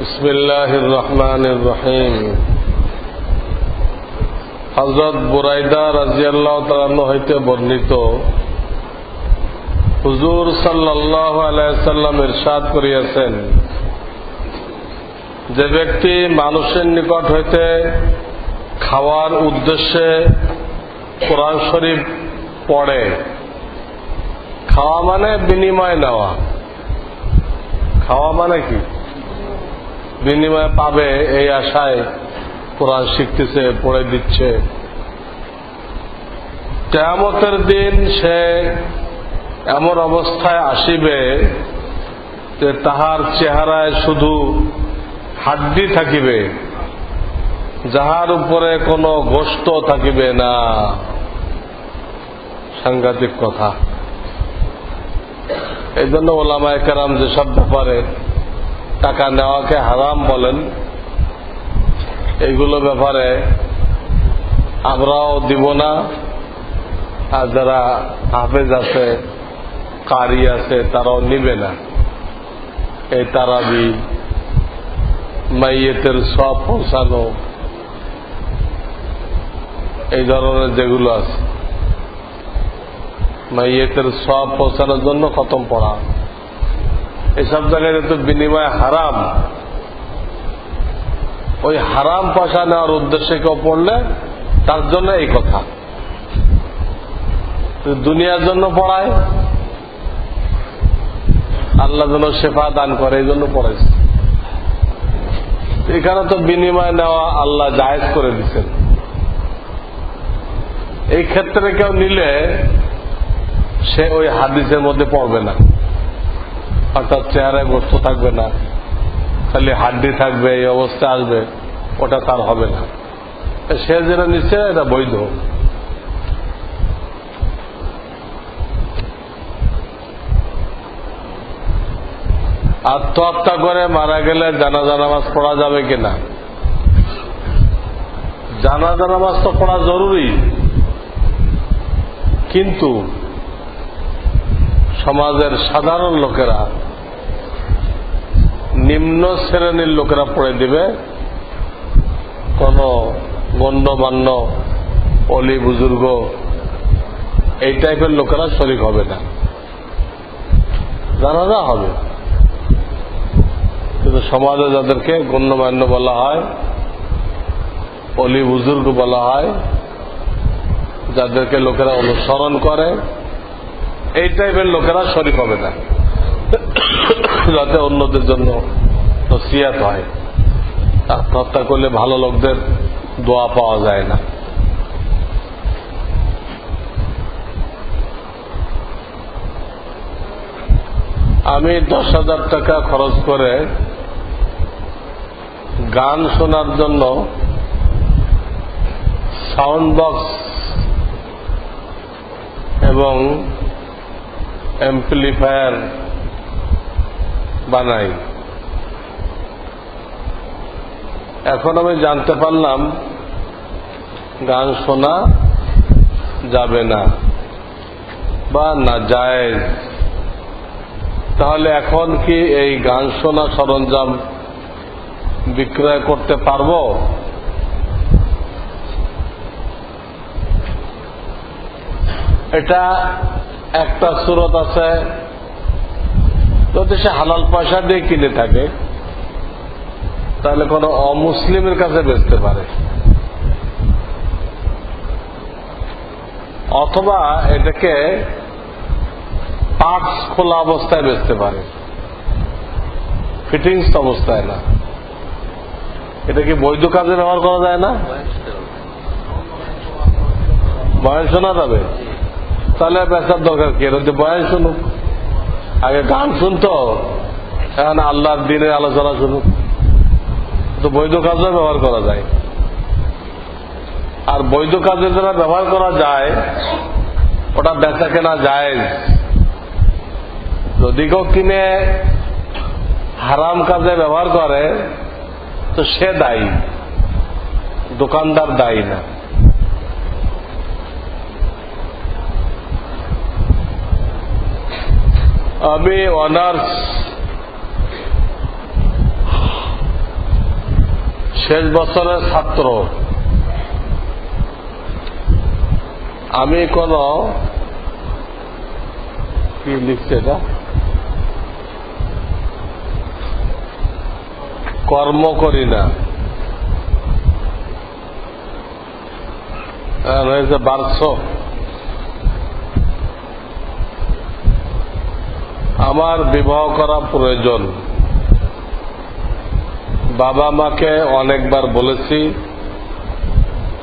بسم الله الرحمن الرحيم হজরত বুরাইদা রাজিয়াল্লাহ তালান্ন হইতে বর্ণিত হুজুর সাল্লাহ আলাইসাল্লাম ইরশাদ করিয়াছেন যে ব্যক্তি মানুষের নিকট হইতে খাওয়ার উদ্দেশ্যে কোরআন শরীফ পড়ে খাওয়া মানে বিনিময় নেওয়া খাওয়া মানে কি বিনিময় পাবে এই আশায় কোরআন শিখতেছে, পড়ে দিচ্ছে। কেয়ামতের দিন সে এমন অবস্থায় আসিবে যে তাহার চেহারায় শুধু হাড্ডি থাকিবে, যাহার উপরে কোনো গোস্ত থাকিবে না। সাংঘাতিক কথা। এই জন্য ওলামায় কেরাম যেসব ব্যাপারে টাকা নেওয়াকে হারাম বলেন এইগুলো ব্যাপারে আমরাও দিব না। আর যারা হাফেজ আছে, কারি আছে, তারাও নিবে না। এই তারাবি মাইয়েতের সব পৌঁছানো, এই ধরনের যেগুলো আছে, মাইয়েতের সব পৌঁছানোর জন্য খতম পড়া। এসব জায়গায় তো বিনিময় হারাম। ওই হারাম পয়সা নেওয়ার উদ্দেশ্যে কেউ পড়লে তার জন্য এই কথা। দুনিয়ার জন্য পড়ায়, আল্লাহ যেন শেফা দান করে, এই জন্য পড়াইছে এখানে তো বিনিময় নেওয়া আল্লাহ জায়েজ করে দিচ্ছেন এই ক্ষেত্রে কেউ নিলে সে ওই হাদিসের মধ্যে পড়বে না। অর্থাৎ চেহারায় বস্তু থাকবে না, খালি হাড্ডি থাকবে, এই অবস্থা আসবে, ওটা তার হবে না। সে যেটা নিচ্ছে এটা বৈধ। আত্মহত্যা করে মারা গেলে জানাজা নামাজ পড়া যাবে কিনা? জানাজা নামাজ তো পড়া জরুরি। কিন্তু সমাজের সাধারণ লোকেরা নিম্ন শ্রেণির লোকেরা পড়ে দিবে। কোন গণ্যমান্য অলি বুজুর্গ, এই টাইপের লোকেরা শরিক হবে না। জানাজা হবে। কিন্তু সমাজে যাদেরকে গণ্যমান্য বলা হয়, অলি বুজুর্গ বলা হয়, যাদেরকে লোকেরা অনুসরণ করে, এই টাইপের লোকেরা শরিক হবে না। যাতে অন্যদের জন্য নসিয়াত হয়। আত্মহত্যা করলে ভালো লোকদের দোয়া পাওয়া যায় না। আমি দশ হাজার টাকা খরচ করে গান শোনার জন্য সাউন্ড বক্স এবং অ্যাম্পলিফায়ার বানাই। এখন আমি জানতে পারলাম, গান শোনা যাবে না বা না যায়। তাহলে এখন কি এই গান শোনা সরঞ্জাম বিক্রয় করতে পারব? এটা একটা সুরত আছে। যদি সে হালাল পয়সা দিয়ে কিনে থাকে, তাহলে কোন অমুসলিমের কাছে বেচতে পারে। অথবা এটাকে পার্টস খোলা অবস্থায় বেচতে পারে। ফিটিংস অবস্থায় না। এটা কি বৈধ কাজে ব্যবহার করা যায় না? বয়ান শোনা যাবে। তাহলে বেচার দরকার কি? বয়ান শুনুক। আগে গান শুনতো। এখন আল্লাহর দিনের আলোচনা শুনুক। তো বৈধ কাজে ব্যবহার করা যায়। আর বৈধ কাজে যারা ব্যবহার করা যায়, ওটা বেচা কেনা যায় যদি কেউ কিনে হারাম কাজে ব্যবহার করে, তো সে দায়ী। দোকানদার দায়ী না। আমি অনার্স শেষ বছরের ছাত্র। আমি কোন কি লিখছে এটা? কর্ম করি না। আর হয়েছে বারশো। আমার বিবাহ করা প্রয়োজন। বাবা মাকে অনেকবার বলেছি,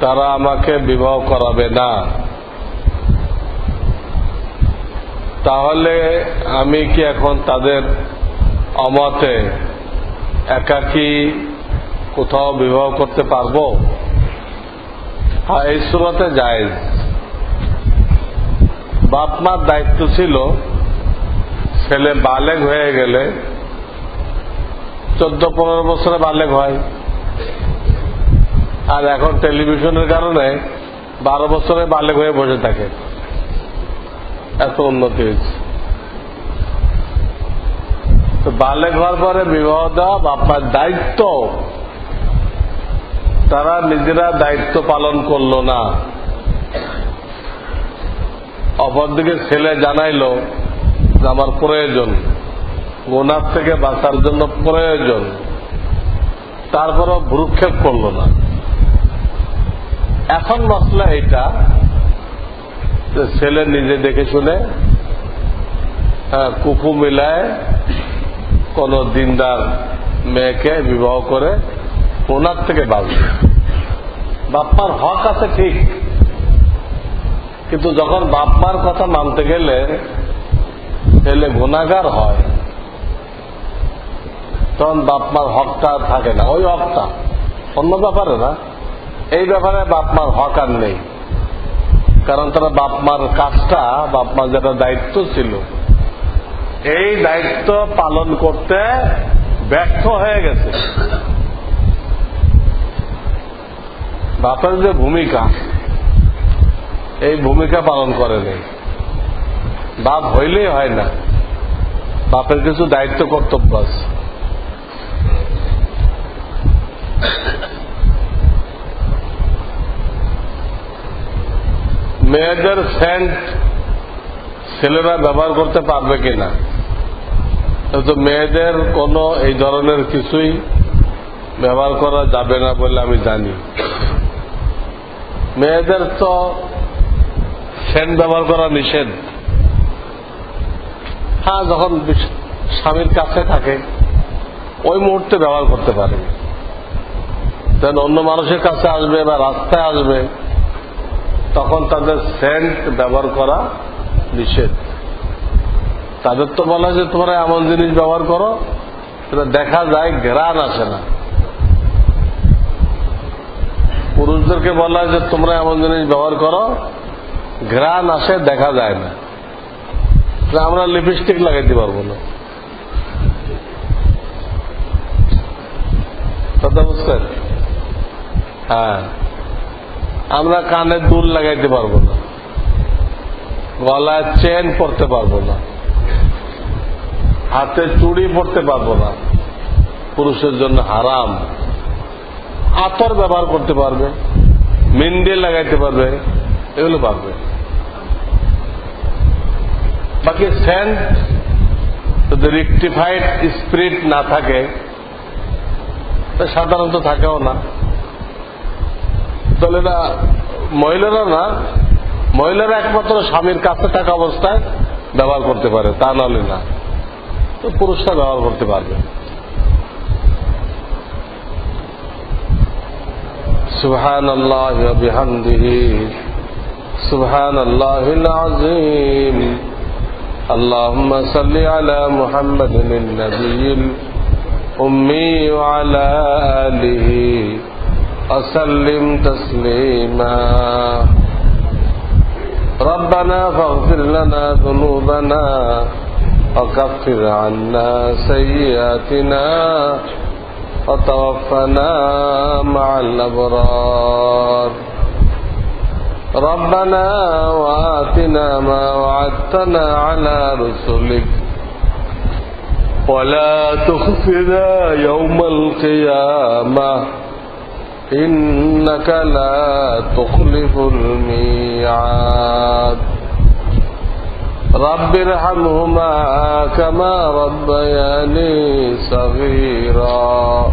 তারা আমাকে বিবাহ করাবে না। তাহলে আমি কি এখন তাদের অমতে একাকি কোথাও বিবাহ করতে পারব? হ্যাঁ এই সুরতে যায় বাপ মার দায়িত্ব ছিল ছেলে বালেগ হয়ে গেলে চোদ্দ, পনেরো বছরে বালেগ হয়। আর এখন টেলিভিশনের কারণে বারো বছরে বালেগ হয়ে বসে থাকে। এত উন্নতি হয়েছে। তো বালেগ হওয়ার পরে বিবাহ দেওয়া বাপার দায়িত্ব। তারা নিজেরা দায়িত্ব পালন করল না। অপরদিকে ছেলে জানাইলো আমার প্রয়োজন গোনার থেকে বাঁচার জন্য প্রয়োজন তারপরও ভ্রুক্ষেপ করল না। এখন মশলা এটা ছেলে নিজে দেখে শুনে হ্যাঁ, কুকু মিলায় কোন দিনদার মেয়েকে বিবাহ করে ওনার থেকে বাঁচবে। বাপ্পার হক আছে ঠিক কিন্তু যখন বাপ্পার কথা মানতে গেলে ছেলে গুণাগার হয়, তখন বাপমার হকটা থাকে না। ওই হকটা। অন্য ব্যাপারে না। এই ব্যাপারে বাপমার হক আর নেই। কারণ তারা বাপমার কাজটা, বাপমার যেটা দায়িত্ব ছিল, এই দায়িত্ব পালন করতে ব্যর্থ হয়ে গেছে। বাপের যে ভূমিকা, এই ভূমিকা পালন করে নেই বাপ হইলেই হয় না। বাপের কিছু দায়িত্ব, কর্তব্য আছে। মেয়েদের সেন্ট ছেলেরা ব্যবহার করতে পারবে কিনা? তো মেয়েদের কোনো এই ধরনের কিছুই ব্যবহার করা যাবে না বলে আমি জানি। মেয়েদের তো সেন্ট ব্যবহার করা নিষেধ। হ্যাঁ যখন স্বামীর কাছে থাকে, ওই মুহূর্তে ব্যবহার করতে পারে। দেন অন্য মানুষের কাছে আসবে বা রাস্তায় আসবে, তখন তাদের সেন্ট ব্যবহার করা নিষেধ। তাদের তো বলা যে, তোমরা এমন জিনিস ব্যবহার করো সেটা দেখা যায় ঘেরান আসে না। পুরুষদেরকে বলা যে, তোমরা এমন জিনিস ব্যবহার করো ঘ্রাণ আসে, দেখা যায় না। আমরা লিপস্টিক লাগাইতে পারব না। কথা বুঝছেন? হ্যাঁ। আমরা কানে দুল লাগাইতে পারব না। গলায় চেন পরতে পারব না। হাতে চুড়ি পরতে পারব না। পুরুষের জন্য হারাম। আতর ব্যবহার করতে পারবে। মিন্ডে লাগাইতে পারবে। এগুলো পারবে। বাকি সেন্ট যদি রিক্টিফাইড স্পিরিট না থাকে সাধারণত থাকেও না তাহলে না মহিলারা না মহিলারা একমাত্র স্বামীর কাছে থাকা অবস্থায় ব্যবহার করতে পারে তা নাহলে না তো পুরুষরা ব্যবহার করতে পারবে سبحان الله وبحمده سبحان الله العظيم اللهم صل على محمد النبي الأمي وعلى آله وسلم تسليما. ربنا فاغفر لنا ذنوبنا وكفر عنا سيئاتنا وتوفنا مع الأبرار. ربنا وآتنا ما وعدتنا على رسلك. ولا تخفنا يوم القيامة. إنك لا تخلف الميعاد. رب ارحمهما كما ربياني صغيرا.